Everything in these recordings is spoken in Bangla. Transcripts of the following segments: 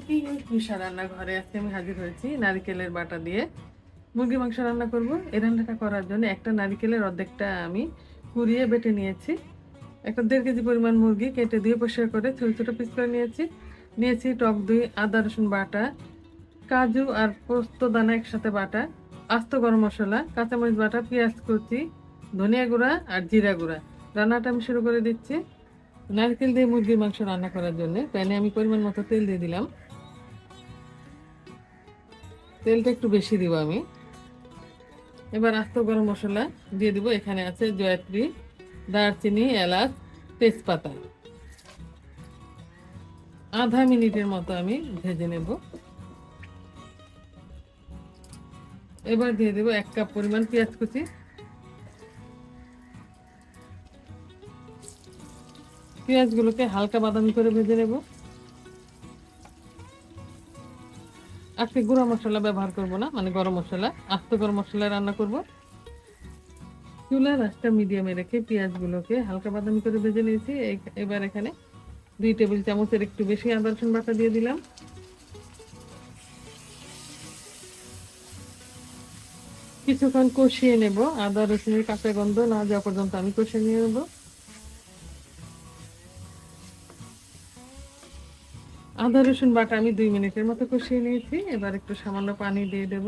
কুকিং মিশা রান্নাঘরে আজকে আমি হাজির হয়েছি নারকেলের বাটা দিয়ে। মুরগি মাংস রান্না করব। এই রান্নাটা করার জন্য একটা নারকেলের অর্ধেকটা আমি কুড়িয়ে বেটে নিয়েছি। একটা দেড় কেজি পরিমাণ মুরগি কেটে দিয়ে পরিষ্কার করে ছোটো ছোটো পিস করে নিয়েছি। নিয়েছি টক দই, আদা, রসুন বাটা, কাজু আর পোস্ত দানা একসাথে বাটা, আস্ত গরম মশলা, কাঁচামরিচ বাটা, পেঁয়াজ কুচি, ধনিয়া গুঁড়া আর জিরা গুঁড়া। রান্নাটা আমি শুরু করে দিচ্ছি। নারকেল দিয়ে মুরগির মাংস রান্না করার জন্য। প্যানে আমি পরিমাণ মতো তেল দিয়ে দিলাম। তেলটা একটু বেশি দিব আমি। এবার আস্ত গরম মশলা দিয়ে দিব। এখানে আছে জয়ত্রী, দারচিনি, এলাচ, তেজপাতা। আধা মিনিটের মতো আমি ভেজে নেব। এবার দিয়ে দেবো এক কাপ পরিমাণ পেঁয়াজ কুচি। পেঁয়াজগুলোকে হালকা বাদামি করে ভেজে নেব। আজকে গুঁড়া মশলা ব্যবহার করব না মানে গরম মশলা, আস্ত গরম মশলা রান্না করব। চুলা রাস্তা মিডিয়ামে রেখে পেঁয়াজগুলোকে হালকা বাদামি করে ভেজে নিয়েছি। এবার এখানে দুই টেবিল চামচের একটু বেশি আদা রসুন বাটা দিয়ে দিলাম। কিছুক্ষণ কষিয়ে নেব। আদা রসুনের কাঁচা গন্ধ না যাওয়া পর্যন্ত আমি কষিয়ে নিয়ে নেব। আদা, রসুন বাটা আমি দুই মিনিটের মতো কষিয়ে নিয়েছি। এবার একটু সামান্য পানি দিয়ে দেব।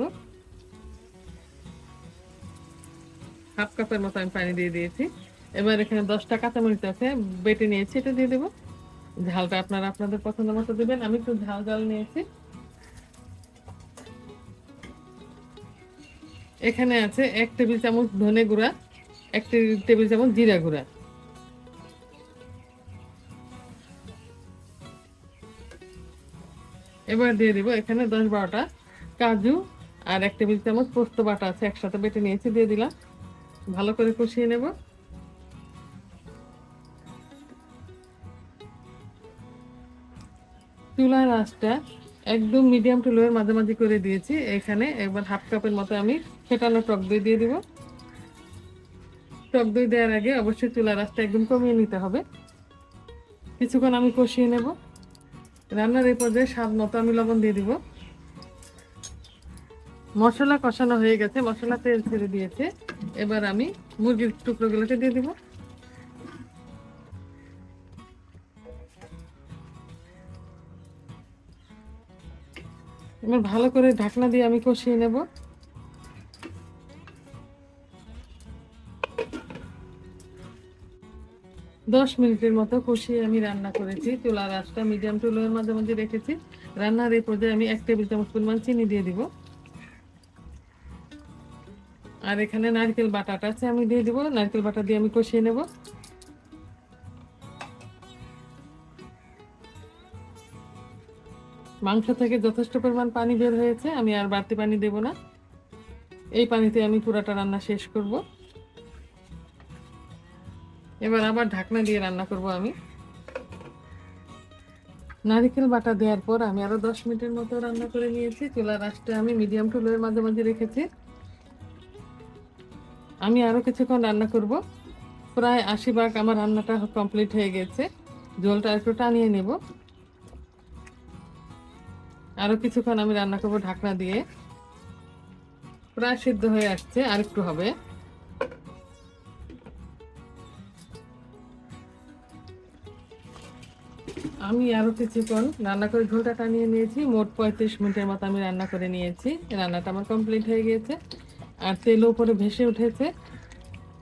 হাফ কাপের মতো আমি পানি দিয়ে দিয়েছি। এবার এখানে দশটা কাঁচামরিচ আছে, বেটে নিয়েছি, এটা দিয়ে দেবো। ঝালটা আপনারা আপনাদের পছন্দ মতো দেবেন। আমি একটু ঝাল ঝাল নিয়েছি। এখানে আছে এক টেবিল চামচ ধনে গুঁড়া, এক টেবিল চামচ জিরা গুঁড়া। এবার দিয়ে দিব এখানে দশ বারোটা কাজু আর এক টেবিল চামচ পোস্ত বাটা আছে, একসাথে বেটে নিয়েছি, দিয়ে দিলাম। ভালো করে কষিয়ে নেব। চুলার আঁচটা একদম মিডিয়াম টু লোয়ের মাঝামাঝি করে দিয়েছি। এখানে একবার হাফ কাপের মতো আমি ফেটানো টক দই দিয়ে দিব। টক দই দেওয়ার আগে অবশ্যই চুলার আঁচটা একদম কমিয়ে নিতে হবে। কিছুক্ষণ আমি কষিয়ে নেব। রান্নার এই পর্যায়ে স্বাদ মতো আমি লবণ দিয়ে দিব। মশলা কষানো হয়ে গেছে, মশলা তেল ছেড়ে দিয়েছে। এবার আমি মুরগির টুকরোগুলোকে দিয়ে দিব। এবার ভালো করে ঢাকনা দিয়ে আমি কষিয়ে নেব। দশ মিনিটের মতো কষিয়ে আমি রান্না করেছি। চুলার আঁচটা মিডিয়াম টু লোয়ের মাঝে রেখেছি। রান্নার এই পর্যায়ে আমি এক টেবিল চামচ পরিমাণ চিনি দিয়ে দিব। আর এখানে নারকেল বাটাটা আছে, আমি দিয়ে দিব। নারকেল বাটা দিয়ে আমি কষিয়ে নেব। মাংস থেকে যথেষ্ট পরিমাণ পানি বের হয়েছে, আমি আর বাড়তি পানি দেব না। এই পানিতে আমি পুরাটা রান্না শেষ করব। এবার আবার ঢাকনা দিয়ে রান্না করব আমি। নারিকেল বাটা দেওয়ার পর আমি আরও দশ মিনিটের মতো রান্না করে নিয়েছি। চুলার আঁচটা আমি মিডিয়াম টু লোয়ের মাঝে রেখেছি। আমি আরও কিছুক্ষণ রান্না করব। প্রায় আশি ভাগ আমার রান্নাটা কমপ্লিট হয়ে গেছে। জলটা একটু টানিয়ে নেব। আরও কিছুক্ষণ আমি রান্না করব ঢাকনা দিয়ে। প্রায় সিদ্ধ হয়ে আসছে আর একটু হবে। আমি আরও কিছুক্ষণ রান্না করে ঝোলটা টানিয়ে নিয়েছি। মোট পঁয়ত্রিশ মিনিটের মতো আমি রান্না করে নিয়েছি। রান্নাটা আমার কমপ্লিট হয়ে গিয়েছে। আর তেলও উপরে ভেসে উঠেছে।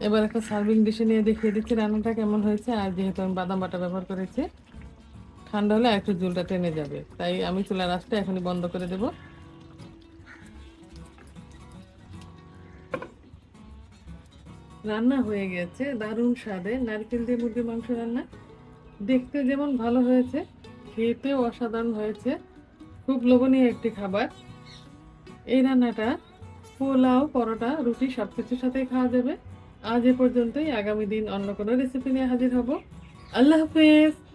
এবার একটা সার্ভিং ডিশে নিয়ে দেখিয়ে দিচ্ছি রান্নাটা কেমন হয়েছে। আর যেহেতু আমি বাদাম বাটা ব্যবহার করেছি, ঠান্ডা হলে একটু ঝোলটা টেনে যাবে। তাই আমি চুলা আঁচটা এখনই বন্ধ করে দেব। রান্না হয়ে গেছে। দারুণ স্বাদে। নারকেল দিয়ে মুরগির মাংস রান্না। দেখতে যেমন ভালো হয়েছে, খেতেও অসাধারণ হয়েছে। খুব লোভনীয় একটি খাবার। এই রান্নাটা পোলাও, পরোটা, রুটি সব কিছুর সাথেই খাওয়া যাবে। আজ এ পর্যন্তই। আগামী দিন অন্য কোনো রেসিপি নিয়ে হাজির হব। আল্লাহ হাফেজ!